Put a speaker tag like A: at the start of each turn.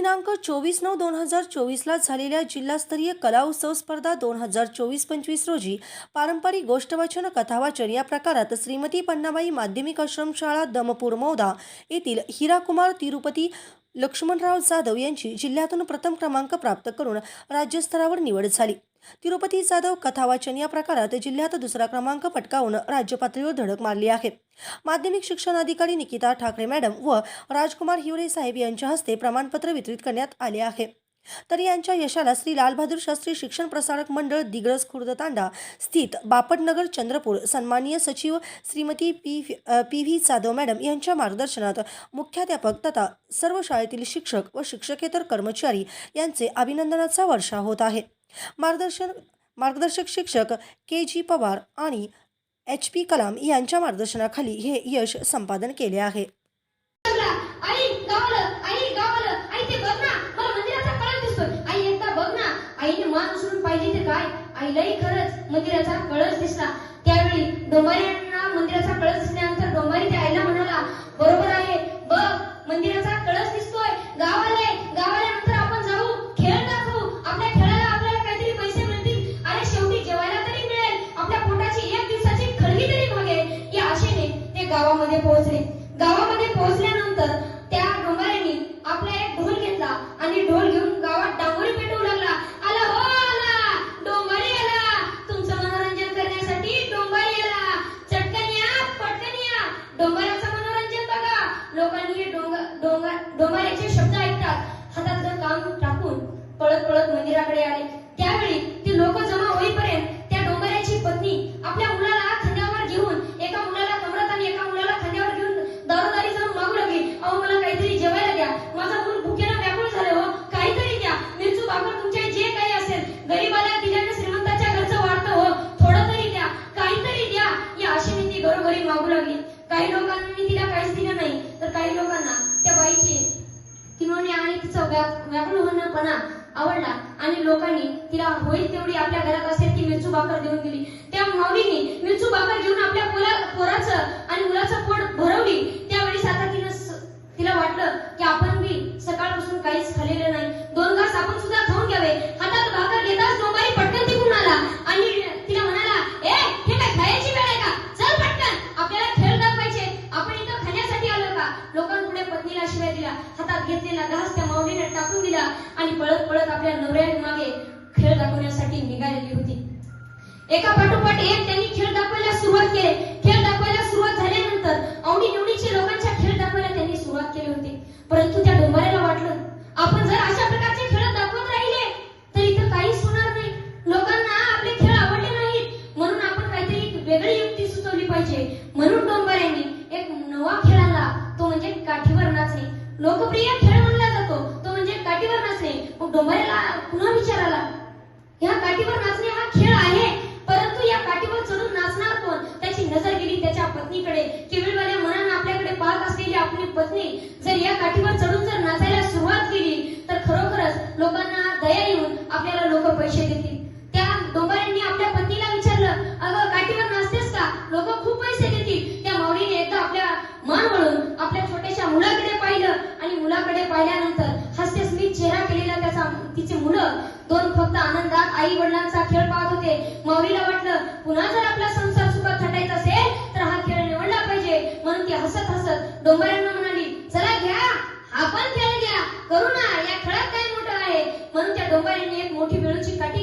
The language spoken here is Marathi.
A: दिनांक चोवीस नऊ दोन हजार चोवीसला झालेल्या जिल्हास्तरीय कला उत्सव स्पर्धा दोन हजार चोवीस पंचवीस रोजी पारंपरिक गोष्टवाचन कथावाचन या प्रकारात श्रीमती पन्नाबाई माध्यमिक आश्रमशाळा दमपूर मौदा येथील हिराकुमार तिरुपती लक्ष्मणराव जाधव यांची जिल्ह्यातून प्रथम क्रमांक प्राप्त करून राज्यस्तरावर निवड झाली. तिरुपती जाधव कथावाचन या प्रकारात जिल्ह्यात दुसरा क्रमांक पटकावून राज्यपातळीवर धडक मारली आहे. माध्यमिक शिक्षण अधिकारी निकिता ठाकरे मॅडम व राजकुमार हिवरे साहेब यांच्या हस्ते प्रमाणपत्र वितरित करण्यात आले आहे. तर यांच्या यशाला श्री लालबहादूर शास्त्री शिक्षण प्रसारक मंडळ दिग्रज खुर्द तांडा स्थित बापटनगर चंद्रपूर सन्माननीय सचिव Shrimati P P V Jadhav madam यांच्या मार्गदर्शनात मुख्याध्यापक तथा सर्व शाळेतील शिक्षक व शिक्षकेतर कर्मचारी यांचे अभिनंदनाचा वर्षा होत आहे. मार्गदर्शन मार्गदर्शक शिक्षक के जी पवार आणि एच पी कलाम यांच्या मार्गदर्शनाखाली हे यश संपादन केले आहे.
B: आईलाही खरंच मंदिराचा कळस दिसला. त्यावेळी डोंबाऱ्यांना मंदिराचा कळस दिसल्यानंतर डोंबारी त्या आईला म्हणाला बरोबर आहे. बघ मंदिराचा मंदिराकडे आले. त्यावेळी ती लोक जमा होईपर्यंत त्या डोंगऱ्याची पत्नी आपल्या मुलाला खांद्यावर घेऊन एका मुलाला कमरात आणि एका मुलाला खांद्यावर घेऊन दारोदारी जाऊन मागू लागली. अहो मला काहीतरी जेवायला द्या. माझा मूल भुकेला व्याकुळ झाले हो. काहीतरी द्या. मिरचू भाकर तुमच्या जे काही असेल गरीबाला दिल्याने श्रीमंताच्या घरचं वाढतं हो. थोडं तरी द्या. काहीतरी द्या. या आशेने ती घरोघरी मागू लागली. काही लोकांनी तिला काहीच दिलं नाही. तर काही लोकांना त्या बाईची किंवा आणि तिचा व्या- व्याकुळ होणेपणा आवडला आणि लोकांनी तिला होईल तेवढी आपल्या घरात असेल ती मिरचू भाकर देऊन दिली. त्या माऊलीने मिरचू भाकर घेऊन आपल्या पोला पोराचं आणि मुलाचं पोट भरवली. त्यावेळी आता तिनं तिला वाटलं की आपण बी सकाळपासून काहीच खाल्लेलं नाही. दोन घास आपण सुद्धा खाऊन घ्यावे. हातात भाकर घेताच डोंबारी पटकन तिकडून आला. आणि तिला म्हणाला ए हे काय खायची वेळ आहे का? चल पटकन. आपल्याला खेळ दाखवायचे. आपण इथं खाण्यासाठी आलो का? लोकांपुढे पत्नीला शिवाय दिला हातात घेतलेला घास त्या माऊलीने टाकून दिला आणि पळत पळत आपल्या नवऱ्या मागे खेळ दाखवण्यासाठी निघालेली होती. एका पाठोपाठ एक त्यांनी खेळ दाखवला. पत्नीकडे केवळवाल्या मनानं आपल्याकडे पाहत असलेली आपली पत्नी जर या काठीवर चढून जर नाचायला सुरुवात केली तर खरोखरच लोकांना दया येऊन आपल्याला लोक पैसे देतील. त्या डोंबाऱ्यांनी आपल्या पत्नीला विचारलं अगं काठीवर नाचतेस का? लोक खूप पैसे देतील. त्या माऊलीने एकदा आपल्या मन वळून आपल्या छोट्याशा मुलाकडे पाहिलं आणि मुलाकडे पाहिल्यानंतर हास्यस्मित चेहरा केलेला त्याचा तिचे मुलं दोन फक्त आनंदात आई वडिलांचा खेळ पाहत होते. माऊलीला वाटलं पुन्हा जर आपला संसार सुखात थाटायचा असेल तर हा खेळ निवडला पाहिजे म्हणून ती हसत हसत म्हणाली चला घ्या हा पण खेळ घ्या करू ना या खेळात काय मोठं आहे. म्हणून त्या डोंबारीने एक मोठी वेळूची काठी